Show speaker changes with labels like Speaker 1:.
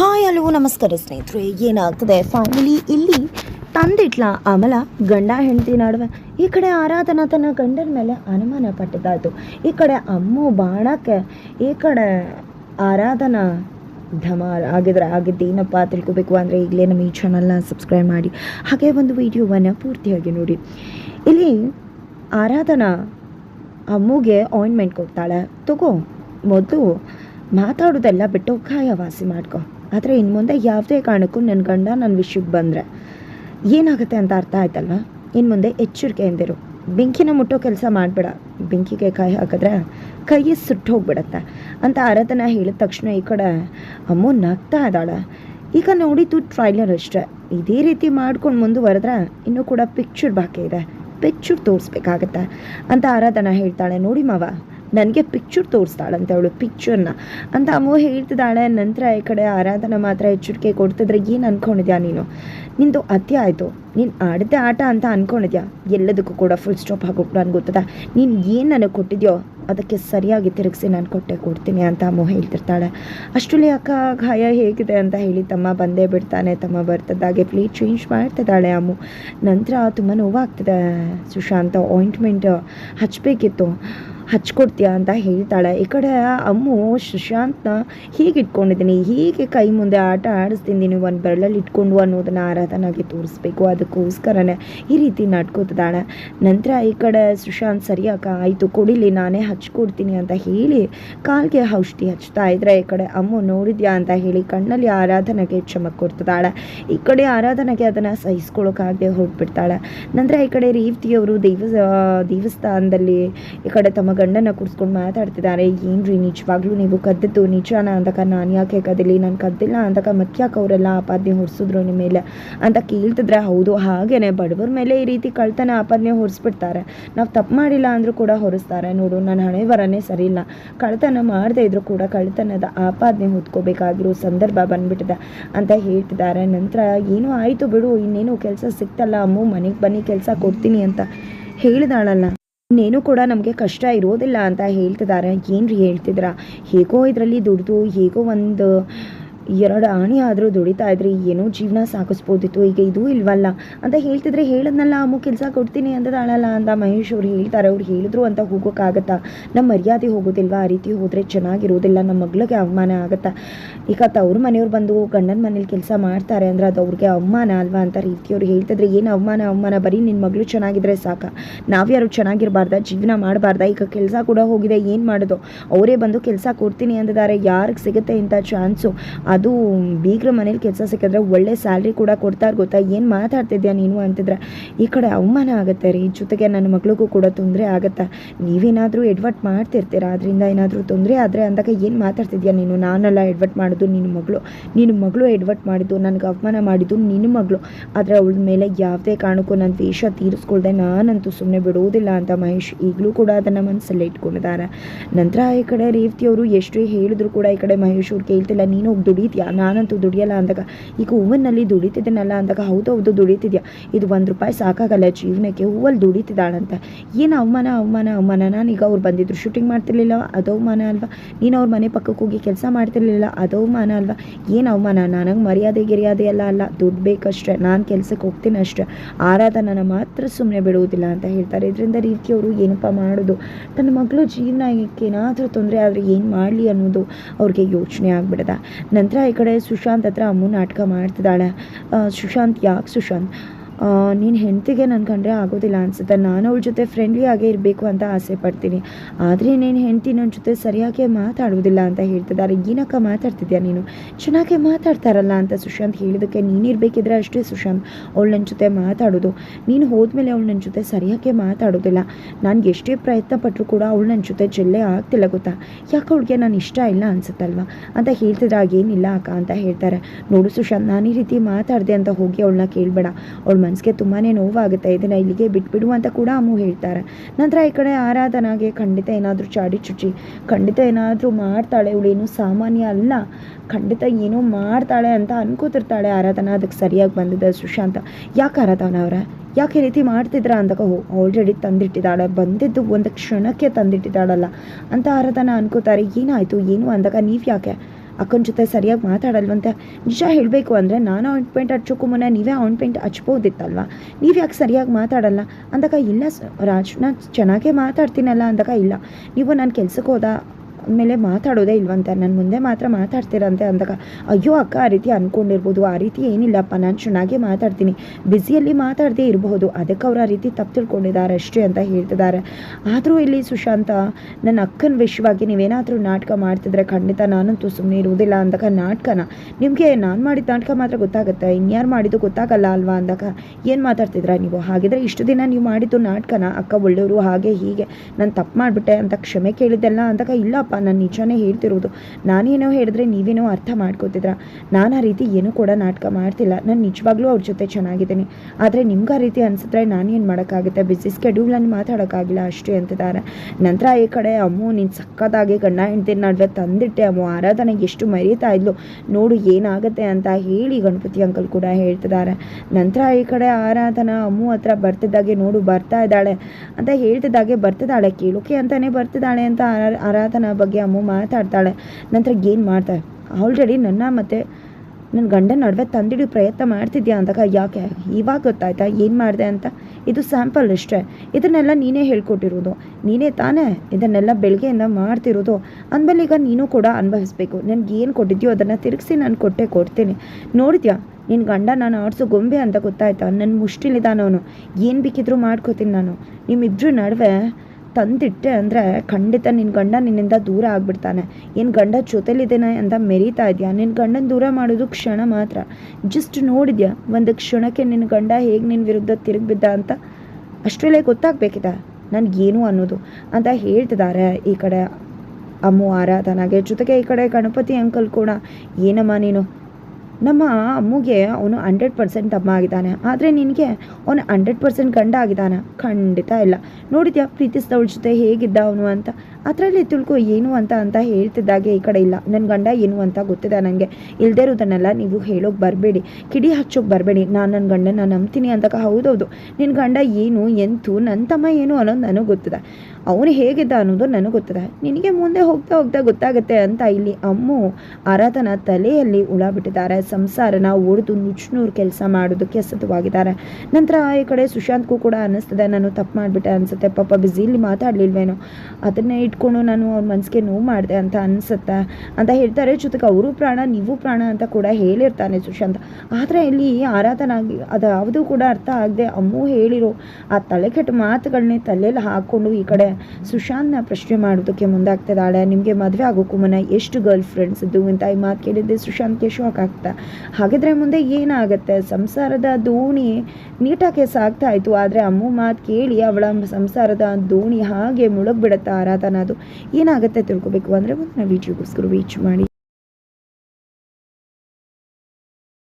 Speaker 1: Hi hello ನಮಸ್ಕಾರ ಸ್ನೇಹಿತರೆ. ಏನಾಗ್ತದೆ? ಫೈನಲಿ ಇಲ್ಲಿ ತಂದಿಟ್ಲ ಅಮಲ, ಗಂಡ, ಹೆಂಡತಿ ನಡುವೆ. ಈ ಕಡೆ ಆರಾಧನಾ ತನ್ನ ಗಂಡನ ಮೇಲೆ ಅನುಮಾನ ಪಟ್ಟಿದ್ದಾಯ್ತು. ಈ ಕಡೆ ಅಮ್ಮು, ಬಾಣಕ್ಕೆ, ಈ ಕಡೆ ಆರಾಧನಾ ಧಮಾಲ್ ಆಗಿದ್ರೆ ಆಗಿದ್ದೇನಪ್ಪ ತಿಳ್ಕೊಬೇಕು ಅಂದರೆ ಈಗಲೇ ನಮ್ಮ ಈ ಚಾನಲ್ನ ಸಬ್ಸ್ಕ್ರೈಬ್ ಮಾಡಿ. ಹಾಗೆ ಒಂದು ವಿಡಿಯೋವನ್ನು ಪೂರ್ತಿಯಾಗಿ ನೋಡಿ. ಇಲ್ಲಿ ಆರಾಧನಾ ಅಮ್ಮುಗೆ ಆಯಿಂಟ್ಮೆಂಟ್ ಕೊಡ್ತಾಳೆ. ತಗೋ, ಮೊದಲು ಮಾತಾಡೋದೆಲ್ಲ ಬಿಟ್ಟು ಕಾಯವಾಸಿ ಮಾಡ್ಕೊ. ಆದರೆ ಇನ್ನು ಮುಂದೆ ಯಾವುದೇ ಕಾರಣಕ್ಕೂ ನನ್ನ ಗಂಡ ನನ್ನ ವಿಷಯಕ್ಕೆ ಬಂದರೆ ಏನಾಗುತ್ತೆ ಅಂತ ಅರ್ಥ ಆಯ್ತಲ್ವ? ಇನ್ನು ಮುಂದೆ ಎಚ್ಚರಿಕೆಯಿಂದಿರು ಬೆಂಕಿನ ಮುಟ್ಟೋ ಕೆಲಸ ಮಾಡಬೇಡ. ಬೆಂಕಿಗೆ ಕೈ ಹಾಕಿದ್ರೆ ಕೈಯೇ ಸುಟ್ಟು ಹೋಗ್ಬಿಡತ್ತೆ ಅಂತ ಆರಾಧನ ಹೇಳಿದ ತಕ್ಷಣ ಈ ಕಡೆ, ಅಮ್ಮ, ನಗ್ತಾ ಇದ್ದಾಳೆ. ಈಗ ನೋಡಿದ್ದು ಟ್ರೈಲರ್ ಅಷ್ಟೇ. ಇದೇ ರೀತಿ ಮಾಡ್ಕೊಂಡು ಮುಂದುವರೆದ್ರೆ ಇನ್ನೂ ಕೂಡ ಪಿಕ್ಚರ್ ಬಾಕಿ ಇದೆ. ಪಿಕ್ಚರ್ ತೋರಿಸ್ಬೇಕಾಗತ್ತೆ. ಅಂತ ಆರಾಧನ ಹೇಳ್ತಾಳೆ. ನೋಡಿ ಮಾವ ನನಗೆ ಪಿಕ್ಚರ್ ತೋರಿಸ್ತಾಳಂತೆ ಅವಳು ಪಿಕ್ಚರ್ನ ಅಂತ ಅಮ್ಮ ಹೇಳ್ತಿದ್ದಾಳೆ, ನಂತರ ಈ ಕಡೆ ಆರಾಧನೆ ಮಾತ್ರ ಎಚ್ಚರಿಕೆ ಕೊಡ್ತಿದ್ರೆ ಏನು ಅಂದ್ಕೊಂಡಿದ್ಯಾ ನೀನು? ನಿಂದು ಅತಿ ಆಯಿತು. ನೀನು ಆಡಿದ್ದೆ ಆಟ ಅಂತ ಅನ್ಕೊಂಡಿದ್ಯಾ? ಎಲ್ಲದಕ್ಕೂ ಕೂಡ ಫುಲ್ ಸ್ಟಾಪ್ ಆಗೋಕೆ ನನಗೆ ಗೊತ್ತದ. ನೀನು ಏನು ನನಗೆ ಕೊಟ್ಟಿದ್ಯೋ ಅದಕ್ಕೆ ಸರಿಯಾಗಿ ತಿರುಗಿಸಿ ನಾನು ಕೊಟ್ಟೆ, ಕೊಡ್ತೀನಿ ಅಂತ ಅಮ್ಮ ಹೇಳ್ತಿರ್ತಾಳೆ. ಅಷ್ಟರಲ್ಲಿ ಅಕ್ಕ ಗಾಯ ಹೇಗಿದೆ ಅಂತ ಹೇಳಿ ತಮ್ಮ ಬಂದೇ ಬಿಡ್ತಾನೆ, ತಮ್ಮ ಬರ್ತದಾಗೆ ಪ್ಲೇಟ್ ಚೇಂಜ್ ಮಾಡ್ತಿದ್ದಾಳೆ ಅಮ್ಮು. ನಂತರ ತುಂಬ ನೋವಾಗ್ತಿದೆ ಸುಶಾಂತ ಆಯಿಂಟ್ಮೆಂಟ್ ಹಚ್ಚಬೇಕಿತ್ತು ಹಚ್ಕೊಡ್ತೀಯಾ ಅಂತ ಹೇಳ್ತಾಳೆ. ಈ ಕಡೆ ಅಮ್ಮು ಸುಶಾಂತ್ನ ಹೀಗೆ ಇಟ್ಕೊಂಡಿದ್ದೀನಿ, ಹೀಗೆ ಕೈ ಮುಂದೆ ಆಟ ಆಡಿಸ್ತಿದ್ದೀನಿ ಒಂದು ಬೆರಳಲ್ಲಿ ಇಟ್ಕೊಂಡು ಅನ್ನೋದನ್ನ ಆರಾಧನಾಗೆ ತೋರಿಸ್ಬೇಕು. ಅದಕ್ಕೋಸ್ಕರನೇ ಈ ರೀತಿ ನಡ್ಕೋತಿದ್ದಾಳೆ. ನಂತರ ಈ ಕಡೆ ಸುಶಾಂತ್ ಸರಿ ಅಕ್ಕ ಆಯಿತು ಕೊಡಿಲಿ, ನಾನೇ ಹಚ್ಕೊಡ್ತೀನಿ ಅಂತ ಹೇಳಿ ಕಾಲ್ಗೆ ಔಷಧಿ ಹಚ್ತಾ ಇದ್ರೆ ಈ ಕಡೆ ಅಮ್ಮು ನೋಡಿದ್ಯಾ ಅಂತ ಹೇಳಿ ಕಣ್ಣಲ್ಲಿ ಆರಾಧನೆಗೆ ಚಮಕ್ ಕೊಡ್ತಿದ್ದಾಳೆ. ಈ ಕಡೆ ಆರಾಧನೆಗೆ ಅದನ್ನು ಸಹಿಸ್ಕೊಳ್ಳೋಕ್ಕಾಗದೆ ಹೊರಟ್ಬಿಡ್ತಾಳೆ ನಂತರ ಈ ಕಡೆ ರೇವತಿಯವರು ದೇವ ದೇವಸ್ಥಾನದಲ್ಲಿ ಈ ಕಡೆ ತಮ್ಮ ಗಂಡನ ಕೂರಿಸ್ಕೊಂಡು ಮಾತಾಡ್ತಿದ್ದಾರೆ. ಏನ್ರಿ ನಿಜವಾಗ್ಲೂ ನೀವು ಕದ್ದದ್ದು ನಿಜಾನ ಅಂತಕ? ನಾನು ಯಾಕೆ ಕದಿಲಿ ನಾನು ಕದ್ದಿಲ್ಲ ಅಂತಕ ಮತ್ಯಾಕೆ ಅವರೆಲ್ಲ ಆಪಾದನೆ ಹೊರಿಸಿದ್ರು ನಿಮ್ಮ ಮೇಲೆ? ಅಂತ ಕೇಳ್ತಿದ್ರೆ ಹೌದು, ಹಾಗೇನೆ ಬಡವರ ಮೇಲೆ ಈ ರೀತಿ ಕಳ್ತನ ಆಪಾದನೆ ಹೊರಿಸ್ಬಿಡ್ತಾರೆ. ನಾವು ತಪ್ಪು ಮಾಡಿಲ್ಲ ಅಂದರೂ ಕೂಡ ಹೊರಿಸ್ತಾರೆ. ನೋಡು ನನ್ನ ಹಣೆ ಬರನೇ ಸರಿ ಇಲ್ಲ ಕಳ್ತನ ಮಾಡದೇ ಇದ್ರೂ ಕೂಡ ಕಳ್ತನದ ಆಪಾದನೆ ಹೊತ್ಕೋಬೇಕಾಗಿರೋ ಸಂದರ್ಭ ಬಂದ್ಬಿಟ್ಟಿದೆ ಅಂತ ಹೇಳ್ತಿದ್ದಾರೆ. ನಂತರ ಏನೂ ಆಯಿತು ಬಿಡು, ಇನ್ನೇನು ಕೆಲಸ ಸಿಕ್ತಲ್ಲ, ಅಮ್ಮು ಮನೆಗೆ ಬನ್ನಿ, ಕೆಲಸ ಕೊಡ್ತೀನಿ ಅಂತ ಹೇಳಿದಾಳಲ್ಲ. ಇನ್ನೇನು ಕೂಡ ನಮಗೆ ಕಷ್ಟ ಇರೋದಿಲ್ಲ ಅಂತ ಹೇಳ್ತಿದ್ದಾರೆ ಏನ್ರಿ ಹೇಳ್ತಿದ್ರ? ಹೇಗೋ ಇದರಲ್ಲಿ ದುಡ್ದು ಹೇಗೋ ಒಂದು ಎರಡು ಆಣಿ ಆದರೂ ದುಡಿತಾ ಇದ್ರೆ, ಏನೋ ಜೀವನ ಸಾಗಿಸ್ಬೋದಿತ್ತು ಈಗ ಇದು ಇಲ್ವಲ್ಲ? ಅಂತ ಹೇಳ್ತಿದ್ರೆ ಹೇಳದ್ನಲ್ಲ, ಅಮ್ಮು ಕೆಲಸ ಕೊಡ್ತೀನಿ ಅಂತದಾಳಲ್ಲ ಅಂತ ಮಹೇಶ್ ಅವ್ರು ಹೇಳ್ತಾರೆ. ಅವ್ರು ಹೇಳಿದ್ರು ಅಂತ ಹೋಗೋಕ್ಕಾಗತ್ತಾ ನಮ್ಮ ಮರ್ಯಾದೆ ಹೋಗೋದಿಲ್ವಾ? ಆ ರೀತಿ ಹೋದರೆ ಚೆನ್ನಾಗಿರೋದಿಲ್ಲ ನಮ್ಮ ಮಗ್ಳಿಗೆ ಅವಮಾನ ಆಗುತ್ತಾ? ಈಗ ತವ್ರ ಮನೆಯವ್ರು ಬಂದು ಗಂಡನ ಮನೇಲಿ ಕೆಲಸ ಮಾಡ್ತಾರೆ ಅಂದ್ರೆ ಅದು ಅವ್ರಿಗೆ ಅವಮಾನ ಅಲ್ವಾ ಅಂತ ರೀತಿ ಅವ್ರು ಹೇಳ್ತಿದ್ರೆ, ಏನು ಅವಮಾನ ಅವಮಾನ? ಬರೀ ನಿನ್ನ ಮಗಳು ಚೆನ್ನಾಗಿದ್ರೆ ಸಾಕ. ನಾವ್ಯಾರು ಚೆನ್ನಾಗಿರಬಾರ್ದ, ಜೀವನ ಮಾಡಬಾರ್ದ? ಈಗ ಕೆಲಸ ಕೂಡ ಹೋಗಿದೆ, ಏನು ಮಾಡೋದು? ಅವರೇ ಬಂದು ಕೆಲಸ ಕೊಡ್ತೀನಿ ಅಂದಿದ್ದಾರೆ, ಯಾರಿಗೆ ಸಿಗುತ್ತೆ ಇಂಥ ಚಾನ್ಸು? ಅದು ಬೀಗ್ರ ಮನೇಲಿ ಕೆಲಸ ಸಿಕ್ಕಿದ್ರೆ ಒಳ್ಳೆ ಸ್ಯಾಲ್ರಿ ಕೂಡ ಕೊಡ್ತಾರೆ ಗೊತ್ತಾ? ಏನು ಮಾತಾಡ್ತಿದ್ಯಾ ನೀನು ಅಂತಿದ್ರೆ? ಈ ಕಡೆ ಅವಮಾನ ಆಗುತ್ತೆ ರೀ. ಜೊತೆಗೆ ನನ್ನ ಮಗಳಿಗೂ ಕೂಡ ತೊಂದರೆ ಆಗುತ್ತಾ? ನೀವೇನಾದರೂ ಎಡ್ವರ್ಟ್ ಮಾಡ್ತಿರ್ತೀರಾ? ಅದರಿಂದ ಏನಾದರೂ ತೊಂದರೆ ಆದರೆ ಅಂದಾಗ ಏನು ಮಾತಾಡ್ತಿದ್ಯಾ ನೀನು? ನಾನೆಲ್ಲ ಎಡ್ವರ್ಟ್ ಮಾಡೋದು ನಿನ್ನ ಮಗಳು. ನಿನ್ನ ಮಗಳು ಎಡ್ವರ್ಟ್ ಮಾಡಿದ್ದು, ನನಗೆ ಅವಮಾನ ಮಾಡಿದ್ದು ನಿನ್ನ ಮಗಳು. ಆದರೆ ಅವಳ ಮೇಲೆ ಯಾವುದೇ ಕಾರಣಕ್ಕೂ ನನ್ನ ದ್ವೇಷ ತೀರಿಸ್ಕೊಳ್ದೆ ನಾನಂತೂ ಸುಮ್ಮನೆ ಬಿಡುವುದಿಲ್ಲ ಅಂತ ಮಹೇಶ್ ಈಗಲೂ ಕೂಡ ಅದನ್ನು ಮನಸ್ಸಲ್ಲಿ ಇಟ್ಕೊಂಡಿದ್ದಾರೆ ನಂತರ ಈ ಕಡೆ ರೇವತಿಯವರು ಎಷ್ಟು ಹೇಳಿದ್ರು ಕೂಡ ಈ ಕಡೆ ಮಹೇಶ್ ಅವ್ರು ಕೇಳ್ತಿಲ್ಲ, ನೀನು ಹೋಗಿ ದುಡಿತೀಯಾ ನಾನಂತೂ ದುಡಿಯಲ್ಲ ಅಂದಾಗ. ಈಗ ಹೂವನ್ನಲ್ಲಿ ದುಡಿತಿದ್ದೀನಲ್ಲ ಅಂದಾಗ ಹೌದು ಹೌದು ದುಡಿತಿದ್ಯಾ? ಇದು ಒಂದು ರೂಪಾಯಿ ಸಾಕಾಗಲ್ಲ ಜೀವನಕ್ಕೆ ಹೂವಲ್ಲಿ ದುಡಿತಿದ್ದಾಳಂತ. ಏನು ಅವಮಾನ ಅವಮಾನ ಅವಮಾನ? ನಾನೀಗ ಅವ್ರು ಬಂದಿದ್ರು ಶೂಟಿಂಗ್ ಮಾಡ್ತಿರ್ಲಿಲ್ಲ, ಅದು ಅವಮಾನ ಅಲ್ವಾ? ನೀನು ಅವ್ರ ಮನೆ ಪಕ್ಕಕ್ಕೆ ಹೋಗಿ ಕೆಲಸ ಮಾಡ್ತಿರ್ಲಿಲ್ಲ, ಅದು ಅವಮಾನ ಅಲ್ವಾ? ಏನು ಅವಮಾನ? ನನಗೆ ಮರ್ಯಾದೆ, ಗಿರ್ಯಾದೆ ಎಲ್ಲ ಅಲ್ಲ. ದುಡ್ಡು ಬೇಕಷ್ಟೇ, ನಾನು ಕೆಲಸಕ್ಕೆ ಹೋಗ್ತೀನಿ ಅಷ್ಟೇ. ಆರಾಧನನ ಮಾತ್ರ ಸುಮ್ಮನೆ ಬಿಡುವುದಿಲ್ಲ ಅಂತ ಹೇಳ್ತಾರೆ. ಇದರಿಂದ ರೀತಿ ಅವರು ಏನಪ್ಪ ಮಾಡೋದು? ತನ್ನ ಮಗಳು ಜೀವನಕ್ಕೆ ಏನಾದರೂ ತೊಂದರೆ ಆದರೆ ಏನು ಮಾಡಲಿ ಅನ್ನೋದು ಅವ್ರಿಗೆ ಯೋಚನೆ ಆಗ್ಬಿಡದ. ನಂತರ ಈ ಕಡೆ ಸುಶಾಂತ್ ಹತ್ರ ಅಮ್ಮು ನಾಟಕ ಮಾಡ್ತಿದ್ದಾಳೆ ಆ, ಸುಶಾಂತ್ ಯಾಕೆ ಸುಶಾಂತ್ ನೀನು ಹೆಂಡತಿಗೆ ನನ್ನ ಕಂಡ್ರೆ ಆಗೋದಿಲ್ಲ ಅನ್ಸುತ್ತೆ. ನಾನು ಅವಳ ಜೊತೆ ಫ್ರೆಂಡ್ಲಿ ಆಗೇ ಇರಬೇಕು ಅಂತ ಆಸೆ ಪಡ್ತೀನಿ. ಆದರೆ ನೀನು ಹೆಂಡತಿ ನನ್ನ ಜೊತೆ ಸರಿಯಾಗಿ ಮಾತಾಡೋದಿಲ್ಲ ಅಂತ ಹೇಳ್ತಿದ್ದಾರೆ. ಏನಕ್ಕ ಮಾತಾಡ್ತಿದ್ಯಾ ನೀನು? ಚೆನ್ನಾಗೆ ಮಾತಾಡ್ತಾರಲ್ಲ ಅಂತ ಸುಶಾಂತ್ ಹೇಳಿದಕ್ಕೆ ನೀನು ಇರಬೇಕಿದ್ರೆ ಅಷ್ಟೇ ಸುಶಾಂತ್ ಅವಳು ನನ್ನ ಜೊತೆ ಮಾತಾಡೋದು. ನೀನು ಹೋದ್ಮೇಲೆ ಅವಳು ನನ್ನ ಜೊತೆ ಸರಿಯಾಗಿ ಮಾತಾಡೋದಿಲ್ಲ. ನಾನು ಎಷ್ಟೇ ಪ್ರಯತ್ನ ಪಟ್ಟರು ಕೂಡ ಅವಳು ನನ್ನ ಜೊತೆ ಚೆಲ್ಲೆ ಆಗ್ತಿಲ್ಲ ಗೊತ್ತಾ? ಯಾಕೆ ಅವಳಿಗೆ ನಾನು ಇಷ್ಟ ಇಲ್ಲ ಅನ್ಸುತ್ತಲ್ವಾ? ಅಂತ ಹೇಳ್ತಿದ್ರೆ ಆಗೇನಿಲ್ಲ ಅಕ್ಕ ಅಂತ ಹೇಳ್ತಾರೆ. ನೋಡು ಸುಶಾಂತ್, ನಾನು ಈ ರೀತಿ ಮಾತಾಡಿದೆ ಅಂತ ಹೋಗಿ ಅವಳನ್ನ ಕೇಳಬೇಡ. ಅವಳ ಮನಸ್ಸಿಗೆ ತುಂಬಾ ನೋವಾಗುತ್ತೆ. ಇದನ್ನು ಇಲ್ಲಿಗೆ ಬಿಟ್ಬಿಡು ಅಂತ ಕೂಡ ಅಮ್ಮು ಹೇಳ್ತಾರೆ. ನಂತರ ಈ ಕಡೆ ಆರಾಧನಾಗೆ ಖಂಡಿತ ಏನಾದರೂ ಚಾಡಿ ಚುಚ್ಚಿ, ಖಂಡಿತ ಏನಾದರೂ ಮಾಡ್ತಾಳೆ. ಇವಳೇನು ಸಾಮಾನ್ಯ ಅಲ್ಲ. ಖಂಡಿತ ಏನೋ ಮಾಡ್ತಾಳೆ ಅಂತ ಅನ್ಕೋತಿರ್ತಾಳೆ. ಆರಾಧನಾ ಅದಕ್ಕೆ ಸರಿಯಾಗಿ ಬಂದಿದೆ ಸುಶಾಂತ. ಯಾಕೆ ಆರಾಧನ ಅವರ? ಯಾಕೆ ಈ ರೀತಿ ಮಾಡ್ತಿದ್ರ ಅಂತ ಹೋ ಆಲ್ರೆಡಿ ತಂದಿಟ್ಟಿದ್ದಾಳೆ. ಬಂದಿದ್ದು ಒಂದು ಕ್ಷಣಕ್ಕೆ ತಂದಿಟ್ಟಿದ್ದಾಳಲ್ಲ ಅಂತ ಆರಾಧನ ಅನ್ಕೋತಾರೆ. ಏನಾಯಿತು? ಏನು ಅಂದಾಗ ನೀವು ಯಾಕೆ ಅಕ್ಕನ ಜೊತೆ ಸರಿಯಾಗಿ ಮಾತಾಡಲ್ವಂತೆ. ನಿಜ ಹೇಳಬೇಕು ಅಂದರೆ ನಾನು ಆಯಿಂಟ್ಮೆಂಟ್ ಹಚ್ಚೋಕ್ಕೂ ಮುನ್ನ ನೀವೇ ಆಯಿಂಟ್ಮೆಂಟ್ ಹಚ್ಬೋದಿತ್ತಲ್ವ? ನೀವು ಯಾಕೆ ಸರಿಯಾಗಿ ಮಾತಾಡಲ್ಲ? ಅಂದಾಗ ಇಲ್ಲ ರಾಜ್ ನಾನು ಚೆನ್ನಾಗೇ ಮಾತಾಡ್ತೀನಲ್ಲ ಅಂದಾಗ ಇಲ್ಲ. ನೀವು ನಾನು ಕೆಲಸಕ್ಕೆ ಹೋದ ಮೇಲೆ ಮಾತಾಡೋದೇ ಇಲ್ವಂತೆ. ನನ್ನ ಮುಂದೆ ಮಾತ್ರ ಮಾತಾಡ್ತೀರಂತೆ ಅಂದಾಗ, ಅಯ್ಯೋ ಅಕ್ಕ, ಆ ರೀತಿ ಅಂದ್ಕೊಂಡಿರ್ಬೋದು ಆ ರೀತಿ ಏನಿಲ್ಲಪ್ಪ, ನಾನು ಚೆನ್ನಾಗಿ ಮಾತಾಡ್ತೀನಿ. ಬ್ಯುಸಿಯಲ್ಲಿ ಮಾತಾಡದೇ ಇರಬಹುದು. ಅದಕ್ಕೆ ಅವ್ರು ಆ ರೀತಿ ತಪ್ಪು ತಿಳ್ಕೊಂಡಿದ್ದಾರೆ ಅಷ್ಟೇ ಅಂತ ಹೇಳ್ತಿದ್ದಾರೆ. ಆದರೂ ಇಲ್ಲಿ ಸುಶಾಂತ ನನ್ನ ಅಕ್ಕನ ವಿಷಯವಾಗಿ ನೀವೇನಾದರೂ ನಾಟಕ ಮಾಡ್ತಿದ್ರೆ ಖಂಡಿತ ನಾನಂತೂ ಸುಮ್ಮನೆ ಇರುವುದಿಲ್ಲ ಅಂದಾಗ ನಾಟಕನ. ನಿಮಗೆ ನಾನು ಮಾಡಿದ ನಾಟಕ ಮಾತ್ರ ಗೊತ್ತಾಗುತ್ತೆ. ಇನ್ಯಾರು ಮಾಡಿದ್ದು ಗೊತ್ತಾಗಲ್ಲ ಅಲ್ವಾ ಅಂದಾಗ, ಏನು ಮಾತಾಡ್ತಿದ್ರ ನೀವು? ಹಾಗಿದ್ರೆ ಇಷ್ಟು ದಿನ ನೀವು ಮಾಡಿದ್ದು ನಾಟಕನ. ಅಕ್ಕ ಒಳ್ಳೆಯವರು ಹಾಗೆ ಹೀಗೆ. ನಾನು ತಪ್ಪು ಮಾಡಿಬಿಟ್ಟೆ ಅಂತ ಕ್ಷಮೆ ಕೇಳಿದ್ದೆಲ್ಲ ಅಂದಾಗ, ಇಲ್ಲಪ್ಪ ನಾನು ನಿಜಾನೇ ಹೇಳ್ತಿರೋದು. ನಾನೇನೋ ಹೇಳಿದ್ರೆ ನೀವೇನೋ ಅರ್ಥ ಮಾಡ್ಕೋತಿದ್ರ ನಾನು ಆ ರೀತಿ ಏನೂ ಕೂಡ ನಾಟಕ ಮಾಡ್ತಿಲ್ಲ. ನಾನು ನಿಜವಾಗ್ಲೂ ಅವ್ರ ಜೊತೆ ಚೆನ್ನಾಗಿದ್ದೀನಿ. ಆದರೆ ನಿಮ್ಗೆ ಆ ರೀತಿ ಅನಿಸಿದ್ರೆ ನಾನೇನು ಮಾಡೋಕ್ಕಾಗುತ್ತೆ? ಬಿಸಿ ಸ್ಕೆಡ್ಯೂಲನ್ನು ಮಾತಾಡೋಕ್ಕಾಗಿಲ್ಲ ಅಷ್ಟೇ ಅಂತಿದ್ದಾರೆ. ನಂತರ ಈ ಕಡೆ ಅಮ್ಮು, ನೀನು ಸಕ್ಕತ್ತಾಗಿ ಗಂಡ ಹೆಂಡತಿ ನಡುವೆ ತಂದಿಟ್ಟೆ ಅಮ್ಮು. ಆರಾಧನೆ ಎಷ್ಟು ಮರೀತಾ ಇದ್ಲು. ನೋಡು ಏನಾಗುತ್ತೆ ಅಂತ ಹೇಳಿ ಗಣಪತಿ ಅಂಕಲ್ ಕೂಡ ಹೇಳ್ತಿದ್ದಾರೆ. ನಂತರ ಈ ಕಡೆ ಆರಾಧನಾ ಅಮ್ಮು ಹತ್ರ ಬರ್ತಿದ್ದಾಗೆ ನೋಡು ಬರ್ತಾ ಇದ್ದಾಳೆ ಅಂತ ಹೇಳ್ತಿದ್ದಾಗೆ ಬರ್ತಿದ್ದಾಳೆ. ಕೇಳೋಕೆ ಅಂತಾನೆ ಬರ್ತಿದ್ದಾಳೆ ಅಂತ ಆರಾ- ಆರಾಧನಾ ಬಗ್ಗೆ ಅಮ್ಮು ಮಾತಾಡ್ತಾಳೆ. ನಂತರ ಏನು ಮಾಡ್ತಾಳೆ, ಆಲ್ರೆಡಿ ನನ್ನ ಮತ್ತು ನನ್ನ ಗಂಡನ ನಡುವೆ ತಂದಿಡಿ ಪ್ರಯತ್ನ ಮಾಡ್ತಿದ್ಯಾ? ಅಂದಾಗ ಯಾಕೆ? ಇವಾಗ ಗೊತ್ತಾಯ್ತಾ? ಏನು ಮಾಡಿದೆ ಅಂತ? ಇದು ಸ್ಯಾಂಪಲ್ ಅಷ್ಟೇ. ಇದನ್ನೆಲ್ಲ ನೀನೇ ಹೇಳ್ಕೊಟ್ಟಿರೋದು. ನೀನೇ ತಾನೇ ಇದನ್ನೆಲ್ಲ ಬೆಳಗ್ಗೆಯಿಂದ ಮಾಡ್ತಿರೋದು. ಅಂದಮೇಲೆ ಈಗ ನೀನು ಕೂಡ ಅನುಭವಿಸ್ಬೇಕು. ನನಗೆ ಏನು ಕೊಟ್ಟಿದ್ಯೋ ಅದನ್ನು ತಿರುಗಿಸಿ ನಾನು ಕೊಟ್ಟೆ ಕೊಡ್ತೀನಿ. ನೋಡಿದ್ಯಾ ನಿನ್ನ ಗಂಡ ನಾನು ಆಡಿಸೋ ಗೊಂಬೆ ಅಂತ ಗೊತ್ತಾಯ್ತಾ? ನನ್ನ ಮುಷ್ಟಿಲಿದ್ದಾನವನು ಏನು ಬೇಕಿದ್ರೂ ಮಾಡ್ಕೋತೀನಿ ನಾನು. ನಿಮ್ಮಿಬ್ಬರ ನಡುವೆ ತಂದಿಟ್ಟೆ ಅಂದರೆ ಖಂಡಿತ ನಿನ್ನ ಗಂಡ ನಿನ್ನಿಂದ ದೂರ ಆಗ್ಬಿಡ್ತಾನೆ. ಏನು ಗಂಡ ಜೊತೆಲಿದ್ದೇನೆ ಅಂತ ಮೆರೀತಾ ಇದೆಯಾ? ನಿನ್ನ ಗಂಡನ ದೂರ ಮಾಡೋದು ಕ್ಷಣ ಮಾತ್ರ. ಜಸ್ಟ್ ನೋಡಿದ್ಯಾ? ಒಂದು ಕ್ಷಣಕ್ಕೆ ನಿನ್ನ ಗಂಡ ಹೇಗೆ ನಿನ್ನ ವಿರುದ್ಧ ತಿರುಗಿಬಿದ್ದ ಅಂತ? ಅಷ್ಟರಲ್ಲೇ ಗೊತ್ತಾಗಬೇಕಿದೆ. ನನಗೇನು ಅನ್ನೋದು? ಅಂತ ಹೇಳ್ತಿದ್ದಾರೆ ಈ ಕಡೆ ಅಮ್ಮು, ಆರಾಧನಾಗೆ. ಜೊತೆಗೆ ಈ ಕಡೆ ಗಣಪತಿ ಅಂಕಲ್ ಕೂಡ. ಏನಮ್ಮ ನೀನು? ನಮ್ಮ ಅಮ್ಮಗೆ ಅವನು ಹಂಡ್ರೆಡ್ ಪರ್ಸೆಂಟ್ ತಮ್ಮ ಆಗಿದ್ದಾನೆ. ಆದರೆ ನಿನಗೆ ಅವನು ಹಂಡ್ರೆಡ್ ಪರ್ಸೆಂಟ್ ಗಂಡ ಆಗಿದ್ದಾನೆ. ಖಂಡಿತ ಇಲ್ಲ. ನೋಡಿದ್ಯಾ ಪ್ರೀತಿಸಿದವಳ ಜೊತೆ ಹೇಗಿದ್ದ ಅವನು ಅಂತ? ಅದರಲ್ಲಿ ತಿಳ್ಕೊ ಏನು ಅಂತ ಅಂತ ಹೇಳ್ತಿದ್ದಾಗೆ ಈ ಕಡೆ ಇಲ್ಲ. ನನ್ನ ಗಂಡ ಏನು ಅಂತ ಗೊತ್ತಿದೆ ನನಗೆ ಇಲ್ಲದೇ ಇರೋದನ್ನೆಲ್ಲ ನೀವು ಹೇಳೋಕೆ ಬರಬೇಡಿ. ಕಿಡಿ ಹಚ್ಚೋಕೆ ಬರಬೇಡಿ. ನಾನು ನನ್ನ ಗಂಡನ ನಂಬ್ತೀನಿ ಅಂದಾಗ ಹೌದೌದು. ನಿನ್ನ ಗಂಡ ಏನು, ಎಂತು ನನ್ನ ತಮ್ಮ ಏನು ಅನ್ನೋದು ನನಗೆ ಗೊತ್ತಿದೆ. ಅವನು ಹೇಗಿದ್ದ ಅನ್ನೋದು ನನಗೆ ಗೊತ್ತಿದೆ. ನಿನಗೆ ಮುಂದೆ ಹೋಗ್ತಾ ಹೋಗ್ತಾ ಗೊತ್ತಾಗುತ್ತೆ ಅಂತ ಇಲ್ಲಿ ಅಮ್ಮು ಆರಾಧನ ತಲೆಯಲ್ಲಿ ಉಳ ಬಿಟ್ಟಿದ್ದಾರೆ ಸಂಸಾರನ ಒಡೆದು ನುಚ್ಚುನೂರು ಕೆಲಸ ಮಾಡೋದಕ್ಕೆ ಸತವಾಗಿದ್ದಾರೆ ನಂತರ ಈ ಕಡೆ ಸುಶಾಂತ್ಗೂ ಕೂಡ ಅನ್ನಿಸ್ತದೆ. ನಾನು ತಪ್ಪು ಮಾಡಿಬಿಟ್ಟೆ ಅನಿಸುತ್ತೆ. ಪಾಪ ಬ್ಯುಸಿಲಿ ಮಾತಾಡಲಿಲ್ವೇನೋ. ಅದನ್ನೇ ಇಟ್ಕೊಂಡು ನಾನು ಅವ್ರ ಮನಸ್ಸಿಗೆ ನೋವು ಮಾಡಿದೆ ಅಂತ ಅನಿಸುತ್ತೆ ಅಂತ ಹೇಳ್ತಾರೆ. ಜೊತೆಗೆ ಅವರು ಪ್ರಾಣ, ನೀವು ಪ್ರಾಣ ಅಂತ ಕೂಡ ಹೇಳಿರ್ತಾನೆ ಸುಶಾಂತ್. ಆದರೆ ಇಲ್ಲಿ ಆರಾಧನಾಗಿ ಅದು ಯಾವುದೂ ಕೂಡ ಅರ್ಥ ಆಗದೆ ಅಮ್ಮು ಹೇಳಿರೋ ಆ ತಲೆ ಕೆಟ್ಟ ಮಾತುಗಳನ್ನೇ ತಲೆಯಲ್ಲಿ ಹಾಕ್ಕೊಂಡು ಈ ಕಡೆ ಸುಶಾಂತ್ನ ಪ್ರಶ್ನೆ ಮಾಡೋದಕ್ಕೆ ಮುಂದಾಗ್ತದಾಳೆ ನಿಮಗೆ ಮದುವೆ ಆಗೋಕ್ಕೂ ಮುನ್ನ ಎಷ್ಟು ಗರ್ಲ್ ಫ್ರೆಂಡ್ಸ್ ಇದ್ದು ಅಂತ ಈ ಮಾತು ಕೇಳಿದ್ದೆ ಸುಶಾಂತ್ಗೆ ಶಾಕ್ ಆಗ್ತಾ. ಹಾಗಿದ್ರೆ ಮುಂದೆ ಏನಾಗುತ್ತೆ? ಸಂಸಾರದ ದೋಣಿ ನೀಟಾಗಿ ಸಾಗ್ತಾ ಇತ್ತು. ಆದರೆ ಅಮ್ಮು ಮಾತು ಕೇಳಿ ಅವಳ ಸಂಸಾರದ ದೋಣಿ ಹಾಗೆ ಮುಳುಗ್ಬಿಡುತ್ತೆ ಆರಾಧನದು ಏನಾಗುತ್ತೆ ತಿಳ್ಕೊಬೇಕು ಅಂದರೆ ಒಂದು ನಾವು ಯೂಟ್ಯೂಬ್ಗೋಸ್ಕರ ರೀಚ್ ಮಾಡಿ.